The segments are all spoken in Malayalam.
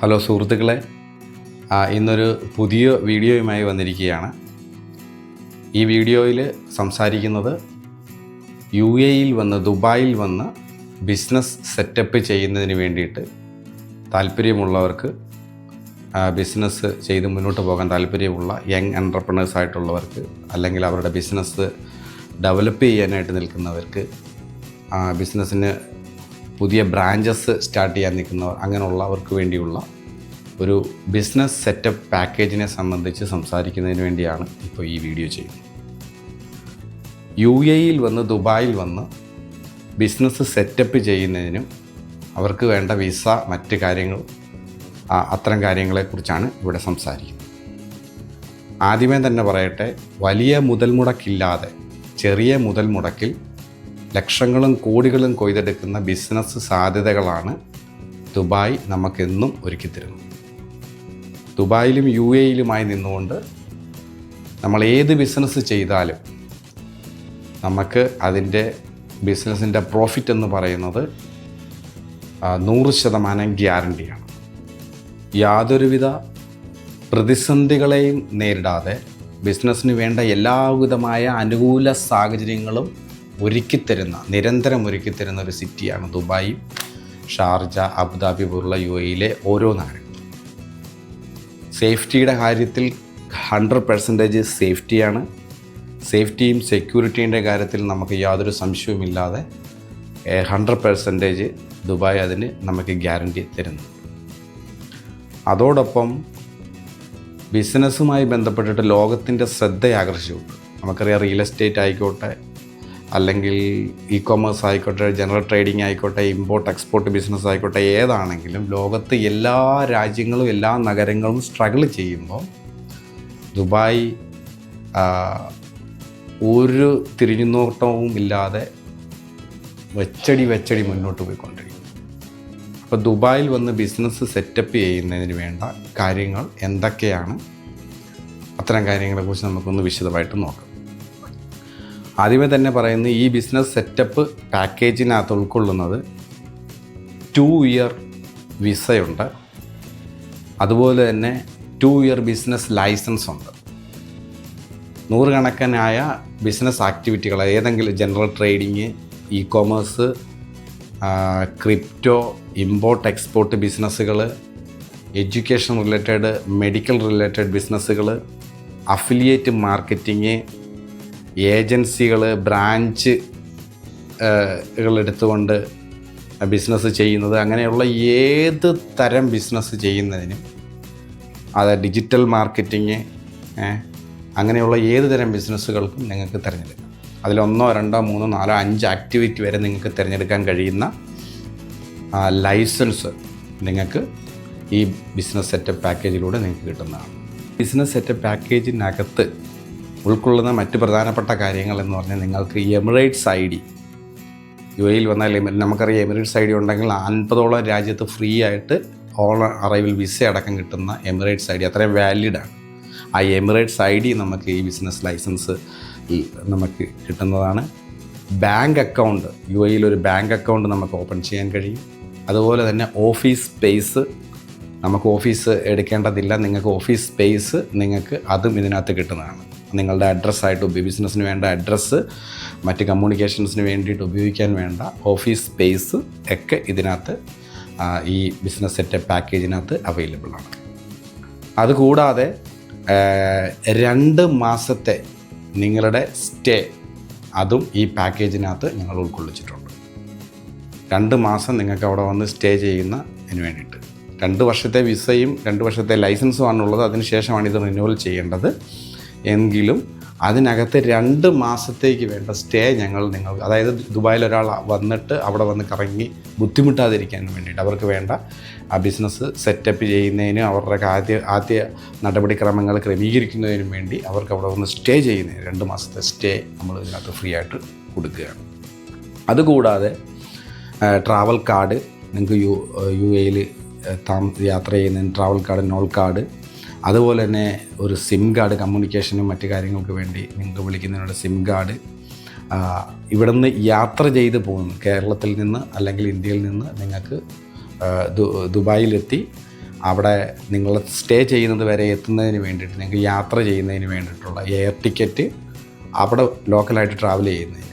ഹലോ സുഹൃത്തുക്കളെ. ഇന്നൊരു പുതിയ വീഡിയോയുമായി വന്നിരിക്കുകയാണ്. ഈ വീഡിയോയിൽ സംസാരിക്കുന്നത് യു എയിൽ വന്ന് ദുബായിൽ വന്ന് ബിസിനസ് സെറ്റപ്പ് ചെയ്യുന്നതിന് വേണ്ടിയിട്ട് താല്പര്യമുള്ളവർക്ക് ബിസിനസ് ചെയ്ത് മുന്നോട്ട് പോകാൻ താല്പര്യമുള്ള യങ് എന്റർപ്രണേഴ്സ് ആയിട്ടുള്ളവർക്ക് അല്ലെങ്കിൽ അവരുടെ ബിസിനസ് ഡെവലപ്പ് ചെയ്യാനായിട്ട് നിൽക്കുന്നവർക്ക് ബിസിനസ്സിന് പുതിയ ബ്രാഞ്ചസ് സ്റ്റാർട്ട് ചെയ്യാൻ നിൽക്കുന്നവർ അങ്ങനെയുള്ളവർക്ക് വേണ്ടിയുള്ള ഒരു ബിസിനസ് സെറ്റപ്പ് പാക്കേജിനെ സംബന്ധിച്ച് സംസാരിക്കുന്നതിന് വേണ്ടിയാണ് ഇപ്പോൾ ഈ വീഡിയോ ചെയ്യുന്നത്. യു എയിൽ വന്ന് ദുബായിൽ വന്ന് ബിസിനസ് സെറ്റപ്പ് ചെയ്യുന്നതിനും അവർക്ക് വേണ്ട വിസ മറ്റ് കാര്യങ്ങൾ അത്തരം കാര്യങ്ങളെക്കുറിച്ചാണ് ഇവിടെ സംസാരിക്കുന്നത്. ആദ്യമേ തന്നെ പറയട്ടെ വലിയ മുതൽ മുടക്കില്ലാതെ ചെറിയ മുതൽ മുടക്കിൽ ലക്ഷങ്ങളും കോടികളും കൊയ്തെടുക്കുന്ന ബിസിനസ് സാധ്യതകളാണ് ദുബായ് നമുക്കെന്നും ഒരുക്കിത്തരുന്നു ദുബായിലും യു എയിലുമായി നിന്നുകൊണ്ട് നമ്മൾ ഏത് ബിസിനസ് ചെയ്താലും നമുക്ക് അതിന്റെ ബിസിനസ്സിന്റെ പ്രോഫിറ്റ് എന്ന് പറയുന്നത് നൂറ് ശതമാനം ഗ്യാരണ്ടിയാണ്. യാതൊരുവിധ പ്രതിസന്ധികളെയും നേരിടാതെ ബിസിനസ്സിന് വേണ്ട എല്ലാവിധമായ അനുകൂല സാഹചര്യങ്ങളും ഒരുക്കിത്തരുന്ന നിരന്തരം ഒരുക്കിത്തരുന്ന ഒരു സിറ്റിയാണ് ദുബായ് ഷാർജ അബുദാബി പോലുള്ള യു എയിലെ ഓരോ നാടുകൾ സേഫ്റ്റിയുടെ കാര്യത്തിൽ ഹൺഡ്രഡ് പെർസെന്റേജ് സേഫ്റ്റിയാണ്. സേഫ്റ്റിയും സെക്യൂരിറ്റീന്റെ കാര്യത്തിൽ നമുക്ക് യാതൊരു സംശയവുമില്ലാതെ ഹൺഡ്രഡ് പെർസെന്റേജ് ദുബായ് അതിന് നമുക്ക് ഗ്യാരണ്ടി തരുന്നു അതോടൊപ്പം ബിസിനസ്സുമായി ബന്ധപ്പെട്ടിട്ട് ലോകത്തിന്റെ ശ്രദ്ധ ആകർഷിച്ചു നമുക്കറിയാം റിയൽ എസ്റ്റേറ്റ് ആയിക്കോട്ടെ അല്ലെങ്കിൽ ഇ കോമേഴ്സ് ആയിക്കോട്ടെ ജനറൽ ട്രേഡിംഗ് ആയിക്കോട്ടെ ഇമ്പോർട്ട് എക്സ്പോർട്ട് ബിസിനസ് ആയിക്കോട്ടെ ഏതാണെങ്കിലും ലോകത്ത് എല്ലാ രാജ്യങ്ങളും എല്ലാ നഗരങ്ങളും സ്ട്രഗിൾ ചെയ്യുമ്പോൾ ദുബായ് ഒരു തിരിഞ്ഞുനോട്ടവും ഇല്ലാതെ വെച്ചടി വെച്ചടി മുന്നോട്ട് പോയിക്കൊണ്ടിരിക്കും അപ്പോൾ ദുബായിൽ വന്ന് ബിസിനസ് സെറ്റപ്പ് ചെയ്യുന്നതിന് വേണ്ട കാര്യങ്ങൾ എന്തൊക്കെയാണ്? അത്തരം കാര്യങ്ങളെക്കുറിച്ച് നമുക്കൊന്ന് വിശദമായിട്ട് നോക്കാം. ആദ്യമേ തന്നെ പറയുന്നത് ഈ ബിസിനസ് സെറ്റപ്പ് പാക്കേജിനകത്ത് ഉൾക്കൊള്ളുന്നത് ടു ഇയർ വിസയുണ്ട് അതുപോലെ തന്നെ ടു ഇയർ ബിസിനസ് ലൈസൻസ് ഉണ്ട് നൂറുകണക്കിനായ ബിസിനസ് ആക്ടിവിറ്റികൾ ഏതെങ്കിലും general trading e commerce crypto import export ബിസിനസ്സുകൾ എഡ്യൂക്കേഷൻ റിലേറ്റഡ് മെഡിക്കൽ റിലേറ്റഡ് ബിസിനസ്സുകൾ അഫിലിയേറ്റ് മാർക്കറ്റിങ് ഏജൻസികൾ ബ്രാഞ്ച് എടുത്തുകൊണ്ട് ബിസിനസ് ചെയ്യുന്നത് അങ്ങനെയുള്ള ഏത് തരം ബിസിനസ് ചെയ്യുന്നതിനും അത് ഡിജിറ്റൽ മാർക്കറ്റിങ് അങ്ങനെയുള്ള ഏത് തരം ബിസിനസ്സുകൾക്കും നിങ്ങൾക്ക് തിരഞ്ഞെടുക്കാം. അതിലൊന്നോ രണ്ടോ മൂന്നോ നാലോ അഞ്ച് ആക്ടിവിറ്റി വരെ നിങ്ങൾക്ക് തിരഞ്ഞെടുക്കാൻ കഴിയുന്ന ലൈസൻസ് നിങ്ങൾക്ക് ഈ ബിസിനസ് സെറ്റപ്പ് പാക്കേജിലൂടെ നിങ്ങൾക്ക് കിട്ടുന്നതാണ്. ബിസിനസ് സെറ്റപ്പ് പാക്കേജിനകത്ത് ഉൾക്കൊള്ളുന്ന മറ്റ് പ്രധാനപ്പെട്ട കാര്യങ്ങൾ എന്ന് പറഞ്ഞാൽ നിങ്ങൾക്ക് എമിറേറ്റ്സ് ഐ ഡി. യു എയിൽ വന്നാൽ നമുക്കറിയാം എമിറേറ്റ്സ് ഐ ഡി ഉണ്ടെങ്കിൽ അൻപതോളം രാജ്യത്ത് ഫ്രീ ആയിട്ട് ഓൺ അറൈവൽ വിസ അടക്കം കിട്ടുന്ന എമിറേറ്റ്സ് ഐ ഡി അത്രയും വാലിഡാണ് ആ എമിറേറ്റ്സ് ഐ ഡി നമുക്ക് ഈ ബിസിനസ് ലൈസൻസ് നമുക്ക് കിട്ടുന്നതാണ്. ബാങ്ക് അക്കൗണ്ട് യു എയിൽ ഒരു ബാങ്ക് അക്കൗണ്ട് നമുക്ക് ഓപ്പൺ ചെയ്യാൻ കഴിയും. അതുപോലെ തന്നെ ഓഫീസ് സ്പേസ് നമുക്ക് ഓഫീസ് എടുക്കേണ്ടതില്ല. നിങ്ങൾക്ക് ഓഫീസ് സ്പേസ് നിങ്ങൾക്ക് അതും ഇതിനകത്ത് കിട്ടുന്നതാണ്. നിങ്ങളുടെ അഡ്രസ്സായിട്ട് ബിസിനസ്സിന് വേണ്ട അഡ്രസ്സ് മറ്റ് കമ്മ്യൂണിക്കേഷൻസിന് വേണ്ടിയിട്ട് ഉപയോഗിക്കാൻ വേണ്ട ഓഫീസ് സ്പേസ് ഒക്കെ ഇതിനകത്ത് ഈ ബിസിനസ് സെറ്റപ്പ് പാക്കേജിനകത്ത് അവൈലബിൾ ആണ്. അതുകൂടാതെ രണ്ട് മാസത്തെ നിങ്ങളുടെ സ്റ്റേ അതും ഈ പാക്കേജിനകത്ത് ഞങ്ങൾ ഉൾക്കൊള്ളിച്ചിട്ടുണ്ട്. രണ്ട് മാസം നിങ്ങൾക്ക് അവിടെ വന്ന് സ്റ്റേ ചെയ്യുന്ന ചെയ്യുന്നതിന് വേണ്ടിയിട്ട്. രണ്ട് വർഷത്തെ വിസയും രണ്ട് വർഷത്തെ ലൈസൻസുമാണ് ഉള്ളത് അതിനുശേഷമാണ് ഇത് റിന്യൂവൽ ചെയ്യേണ്ടത്. എങ്കിലും അതിനകത്ത് രണ്ട് മാസത്തേക്ക് വേണ്ട സ്റ്റേ ഞങ്ങൾ നിങ്ങൾക്ക് അതായത് ദുബായിൽ ഒരാൾ വന്നിട്ട് അവിടെ വന്ന് കറങ്ങി ബുദ്ധിമുട്ടാതിരിക്കാൻ വേണ്ടിയിട്ട് അവർക്ക് വേണ്ട ആ ബിസിനസ് സെറ്റപ്പ് ചെയ്യുന്നതിനും അവരുടെ ആദ്യ ആദ്യ നടപടിക്രമങ്ങൾ ക്രമീകരിക്കുന്നതിനും വേണ്ടി അവർക്ക് അവിടെ വന്ന് സ്റ്റേ ചെയ്യുന്നതിന് രണ്ട് മാസത്തെ സ്റ്റേ നമ്മൾ ഇതിനകത്ത് ഫ്രീ ആയിട്ട് കൊടുക്കുകയാണ്. അതുകൂടാതെ ട്രാവൽ കാർഡ് നിങ്ങൾക്ക് യു യു എയിൽ താമ യാത്ര ചെയ്യുന്നതിന് ട്രാവൽ കാർഡ് നോൾ കാർഡ് അതുപോലെ തന്നെ ഒരു സിം കാർഡ് കമ്മ്യൂണിക്കേഷനും മറ്റു കാര്യങ്ങൾക്ക് വേണ്ടി നിങ്ങൾക്ക് വിളിക്കുന്നതിനുള്ള സിം കാർഡ് ഇവിടെ നിന്ന് യാത്ര ചെയ്ത് പോകുന്നു. കേരളത്തിൽ നിന്ന് അല്ലെങ്കിൽ ഇന്ത്യയിൽ നിന്ന് നിങ്ങൾക്ക് ദുബായിലെത്തി അവിടെ നിങ്ങൾ സ്റ്റേ ചെയ്യുന്നത് വരെ എത്തുന്നതിന് വേണ്ടിയിട്ട് നിങ്ങൾക്ക് യാത്ര ചെയ്യുന്നതിന് വേണ്ടിയിട്ടുള്ള എയർ ടിക്കറ്റ് അവിടെ ലോക്കലായിട്ട് ട്രാവൽ ചെയ്യുന്നതിന്.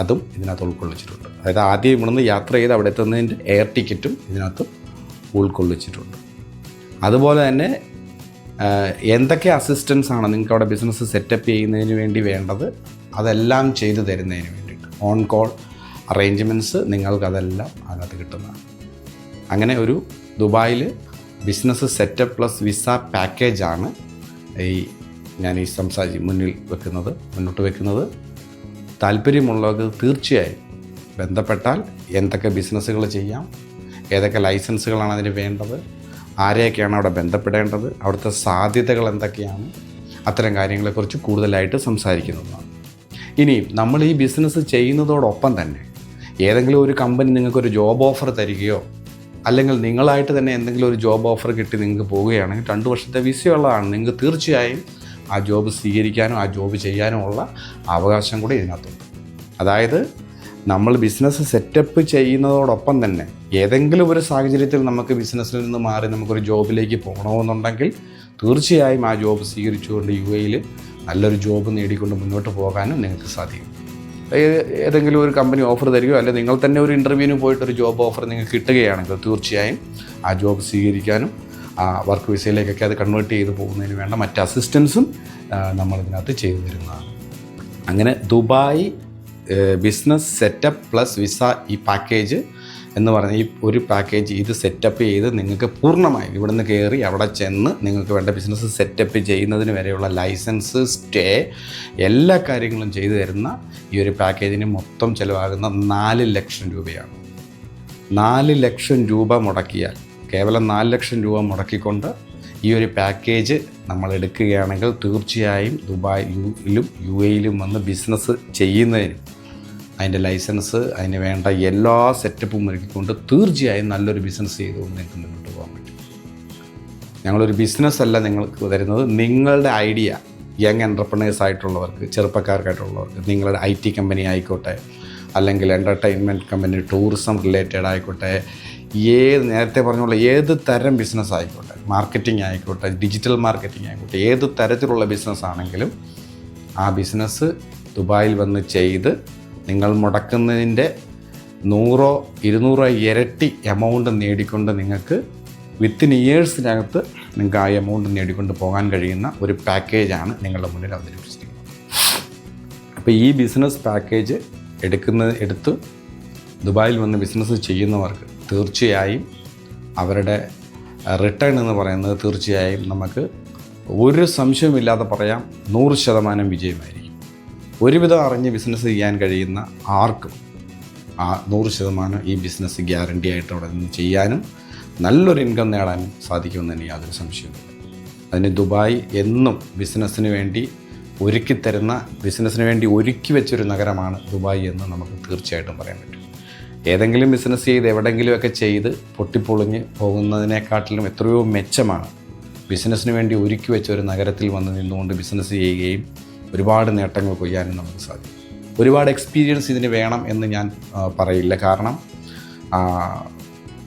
അതും ഇതിനകത്ത് ഉൾക്കൊള്ളിച്ചിട്ടുണ്ട്. അതായത് ആദ്യം ഇവിടുന്ന് യാത്ര ചെയ്ത് അവിടെ എത്തുന്നതിന്റെ എയർ ടിക്കറ്റും ഇതിനകത്ത് ഉൾക്കൊള്ളിച്ചിട്ടുണ്ട്. അതുപോലെ തന്നെ എന്തൊക്കെ അസിസ്റ്റൻസ് ആണ് നിങ്ങൾക്ക് അവിടെ ബിസിനസ് സെറ്റപ്പ് ചെയ്യുന്നതിന് വേണ്ടി വേണ്ടത്? അതെല്ലാം ചെയ്തു തരുന്നതിന് വേണ്ടിയിട്ട്. ഓൺ കോൾ അറേഞ്ച്മെന്റ്സ് നിങ്ങൾക്കതെല്ലാം അതിനകത്ത് കിട്ടുന്നതാണ്. അങ്ങനെ ഒരു ദുബായിൽ ബിസിനസ് സെറ്റപ്പ് പ്ലസ് വിസ പാക്കേജാണ് ഈ ഞാൻ ഈ സംസാരിച്ച് മുന്നിൽ വെക്കുന്നത് മുന്നോട്ട് വെക്കുന്നത്. താല്പര്യമുള്ളവർക്ക് തീർച്ചയായും ബന്ധപ്പെട്ടാൽ എന്തൊക്കെ ബിസിനസ്സുകൾ ചെയ്യാം ഏതൊക്കെ ലൈസൻസുകളാണ് അതിന് വേണ്ടത് ആരെയൊക്കെയാണ് അവിടെ ബന്ധപ്പെടേണ്ടത്? അവിടുത്തെ സാധ്യതകൾ എന്തൊക്കെയാണ്? അത്തരം കാര്യങ്ങളെക്കുറിച്ച് കൂടുതലായിട്ട് സംസാരിക്കുന്നതാണ്. ഇനി നമ്മൾ ഈ ബിസിനസ് ചെയ്യുന്നതോടൊപ്പം തന്നെ ഏതെങ്കിലും ഒരു കമ്പനി നിങ്ങൾക്കൊരു ജോബ് ഓഫർ തരികയോ അല്ലെങ്കിൽ നിങ്ങളായിട്ട് തന്നെ എന്തെങ്കിലും ഒരു ജോബ് ഓഫർ കിട്ടി നിങ്ങൾക്ക് പോവുകയാണെങ്കിൽ രണ്ട് വർഷത്തെ വിസയുള്ളതാണ് നിങ്ങൾക്ക് തീർച്ചയായും ആ ജോബ് സ്വീകരിക്കാനും ആ ജോബ് ചെയ്യാനും ഉള്ള അവകാശം കൂടി ഇതിനകത്തുണ്ട്. അതായത് നമ്മൾ ബിസിനസ് സെറ്റപ്പ് ചെയ്യുന്നതോടൊപ്പം തന്നെ ഏതെങ്കിലും ഒരു സാഹചര്യത്തിൽ നമുക്ക് ബിസിനസ്സിൽ നിന്ന് മാറി നമുക്കൊരു ജോബിലേക്ക് പോകണമെന്നുണ്ടെങ്കിൽ തീർച്ചയായും ആ ജോബ് സ്വീകരിച്ചുകൊണ്ട് യു എയിൽ നല്ലൊരു ജോബ് നേടിക്കൊണ്ട് മുന്നോട്ട് പോകാനും നിങ്ങൾക്ക് സാധിക്കും. ഏതെങ്കിലും ഒരു കമ്പനി ഓഫർ തരികയോ അല്ലെങ്കിൽ നിങ്ങൾ തന്നെ ഒരു ഇന്റർവ്യൂവിന് പോയിട്ട് ഒരു ജോബ് ഓഫർ നിങ്ങൾക്ക് കിട്ടുകയാണെങ്കിൽ തീർച്ചയായും ആ ജോബ് സ്വീകരിക്കാനും ആ വർക്ക് വിസയിലേക്കൊക്കെ അത് കൺവേർട്ട് ചെയ്ത് പോകുന്നതിന് വേണ്ട മറ്റ് അസിസ്റ്റൻസും നമ്മളിതിനകത്ത് ചെയ്തു തരുന്നതാണ്. അങ്ങനെ Dubai business setup plus visa ഈ പാക്കേജ് എന്ന് പറഞ്ഞ ഈ ഒരു പാക്കേജ് ഇത് സെറ്റപ്പ് ചെയ്ത് നിങ്ങൾക്ക് പൂർണമായും ഇവിടുന്ന് കയറി അവിടെ ചെന്ന് നിങ്ങൾക്ക് വേണ്ട ബിസിനസ് സെറ്റപ്പ് ചെയ്യുന്നതിന് വരെയുള്ള ലൈസൻസ് സ്റ്റേ എല്ലാ കാര്യങ്ങളും ചെയ്തു തരുന്ന ഈ ഒരു പാക്കേജിന് മൊത്തം ചിലവാകുന്ന നാല് ലക്ഷം രൂപയാണ്. നാല് ലക്ഷം രൂപ മുടക്കിയാൽ കേവലം നാല് ലക്ഷം രൂപ മുടക്കിക്കൊണ്ട് ഈ ഒരു പാക്കേജ് നമ്മൾ എടുക്കുകയാണെങ്കിൽ തീർച്ചയായും ദുബായിലും യു എയിലും വന്ന് ബിസിനസ് ചെയ്യുന്നതിന് അതിന്റെ ലൈസൻസ് അതിന് വേണ്ട എല്ലാ സെറ്റപ്പും ഒരുക്കിക്കൊണ്ട് തീർച്ചയായും നല്ലൊരു ബിസിനസ് ചെയ്തുകൊണ്ട് നിങ്ങൾക്ക് മുന്നോട്ട് പോകാൻ പറ്റും. ഞങ്ങളൊരു ബിസിനസ് അല്ല നിങ്ങൾക്ക് തരുന്നത്. നിങ്ങളുടെ ഐഡിയ യങ് എന്റർപ്രണേഴ്സ് ആയിട്ടുള്ളവർക്ക് ചെറുപ്പക്കാർക്കായിട്ടുള്ളവർക്ക് നിങ്ങളുടെ ഐ ടി കമ്പനി ആയിക്കോട്ടെ അല്ലെങ്കിൽ എന്റർടൈൻമെന്റ് കമ്പനി ടൂറിസം റിലേറ്റഡ് ആയിക്കോട്ടെ ഏത് നേരത്തെ പറഞ്ഞുള്ള ഏത് തരം ബിസിനസ് ആയിക്കോട്ടെ മാർക്കറ്റിംഗ് ആയിക്കോട്ടെ ഡിജിറ്റൽ മാർക്കറ്റിംഗ് ആയിക്കോട്ടെ ഏത് തരത്തിലുള്ള ബിസിനസ് ആണെങ്കിലും ആ ബിസിനസ് ദുബായിൽ വന്ന് ചെയ്ത് നിങ്ങൾ മുടക്കുന്നതിന്റെ നൂറോ ഇരുന്നൂറോ ഇരട്ടി എമൗണ്ട് നേടിക്കൊണ്ട് നിങ്ങൾക്ക് വിത്തിൻ ഇയേഴ്സിനകത്ത് നിങ്ങൾക്ക് ആ എമൗണ്ട് നേടിക്കൊണ്ട് പോകാൻ കഴിയുന്ന ഒരു പാക്കേജാണ് നിങ്ങളുടെ മുന്നിൽ അവതരിപ്പിച്ചിരിക്കുന്നത്. അപ്പോൾ ഈ ബിസിനസ് പാക്കേജ് എടുക്കുന്ന എടുത്ത് ദുബായിൽ വന്ന് ബിസിനസ് ചെയ്യുന്നവർക്ക് തീർച്ചയായും അവരുടെ റിട്ടേൺ എന്ന് പറയുന്നത് തീർച്ചയായും നമുക്ക് ഒരു സംശയമില്ലാതെ പറയാം. നൂറ് ശതമാനം വിജയമായിരിക്കും. ഒരുവിധം അറിഞ്ഞ് ബിസിനസ് ചെയ്യാൻ കഴിയുന്ന ആർക്കും ആ നൂറ് ശതമാനം ഈ ബിസിനസ് ഗ്യാരണ്ടി ആയിട്ട് അവിടെ നിന്ന് ചെയ്യാനും നല്ലൊരു ഇൻകം നേടാനും സാധിക്കുമെന്ന് എനിക്ക് യാതൊരു സംശയവുമില്ല. അതിന് ദുബായ് എന്നും ബിസിനസ്സിന് വേണ്ടി ഒരുക്കി തരുന്ന ബിസിനസ്സിന് വേണ്ടി ഒരുക്കി വെച്ചൊരു നഗരമാണ് ദുബായ് എന്ന് നമുക്ക് തീർച്ചയായിട്ടും പറയാൻ പറ്റും. ഏതെങ്കിലും ബിസിനസ് ചെയ്ത് എവിടെയെങ്കിലുമൊക്കെ ചെയ്ത് പൊട്ടിപ്പൊളിഞ്ഞ് പോകുന്നതിനെക്കാട്ടിലും എത്രയോ മെച്ചമാണ് ബിസിനസ്സിന് വേണ്ടി ഒരുക്കി വെച്ച ഒരു നഗരത്തിൽ വന്ന് നിന്നുകൊണ്ട് ബിസിനസ് ചെയ്യുകയും ഒരുപാട് നേട്ടങ്ങൾ കൊയ്യാനും നമുക്ക് സാധിക്കും. ഒരുപാട് എക്സ്പീരിയൻസ് ഇതിന് വേണം എന്ന് ഞാൻ പറയില്ല. കാരണം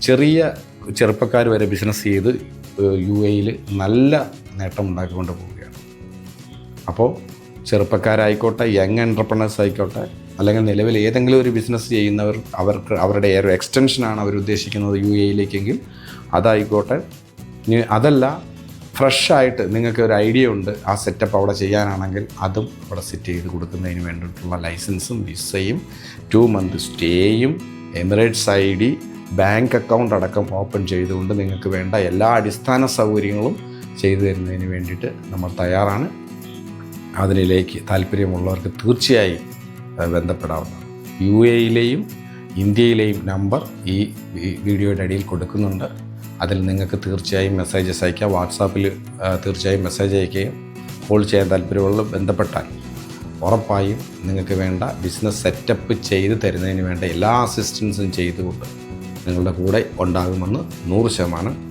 ചെറിയ ചെറുപ്പക്കാർ വരെ ബിസിനസ് ചെയ്ത് യു എയിൽ നല്ല നേട്ടം ഉണ്ടാക്കിക്കൊണ്ട് പോവുകയാണ്. അപ്പോൾ ചെറുപ്പക്കാരായിക്കോട്ടെ യങ് എന്റർപ്രണേഴ്സ് ആയിക്കോട്ടെ അല്ലെങ്കിൽ നിലവിൽ ഏതെങ്കിലും ഒരു ബിസിനസ് ചെയ്യുന്നവർ അവർക്ക് അവരുടെ ഒരു എക്സ്റ്റൻഷനാണ് അവർ ഉദ്ദേശിക്കുന്നത് യു എയിലേക്കെങ്കിൽ അതായിക്കോട്ടെ. അതല്ല ഫ്രഷായിട്ട് നിങ്ങൾക്ക് ഒരു ഐഡിയ ഉണ്ട് ആ സെറ്റപ്പ് അവിടെ ചെയ്യാനാണെങ്കിൽ അതും അവിടെ സെറ്റ് ചെയ്ത് കൊടുക്കുന്നതിന് വേണ്ടിയിട്ടുള്ള ലൈസൻസും വിസയും ടു മന്ത് സ്റ്റേയും Emirates I D bank account അടക്കം ഓപ്പൺ ചെയ്തുകൊണ്ട് നിങ്ങൾക്ക് വേണ്ട എല്ലാ അടിസ്ഥാന സൗകര്യങ്ങളും ചെയ്തു തരുന്നതിന് വേണ്ടിയിട്ട് നമ്മൾ തയ്യാറാണ്. അതിനിലേക്ക് താല്പര്യമുള്ളവർക്ക് തീർച്ചയായും ബന്ധപ്പെടാവുന്നതാണ്. യു എയിലെയും ഇന്ത്യയിലെയും നമ്പർ ഈ വീഡിയോയുടെ അടിയിൽ കൊടുക്കുന്നുണ്ട്. അതിൽ നിങ്ങൾക്ക് തീർച്ചയായും മെസ്സേജസ് അയക്കാം. വാട്സാപ്പിൽ തീർച്ചയായും മെസ്സേജ് അയക്കുകയും കോൾ ചെയ്യാൻ താല്പര്യമുള്ള ബന്ധപ്പെട്ടാൽ ഉറപ്പായും നിങ്ങൾക്ക് വേണ്ട ബിസിനസ് സെറ്റപ്പ് ചെയ്ത് തരുന്നതിന് വേണ്ട എല്ലാ അസിസ്റ്റൻസും ചെയ്തുകൊണ്ട് നിങ്ങളുടെ കൂടെ ഉണ്ടാകുമെന്ന് നൂറ് ശതമാനം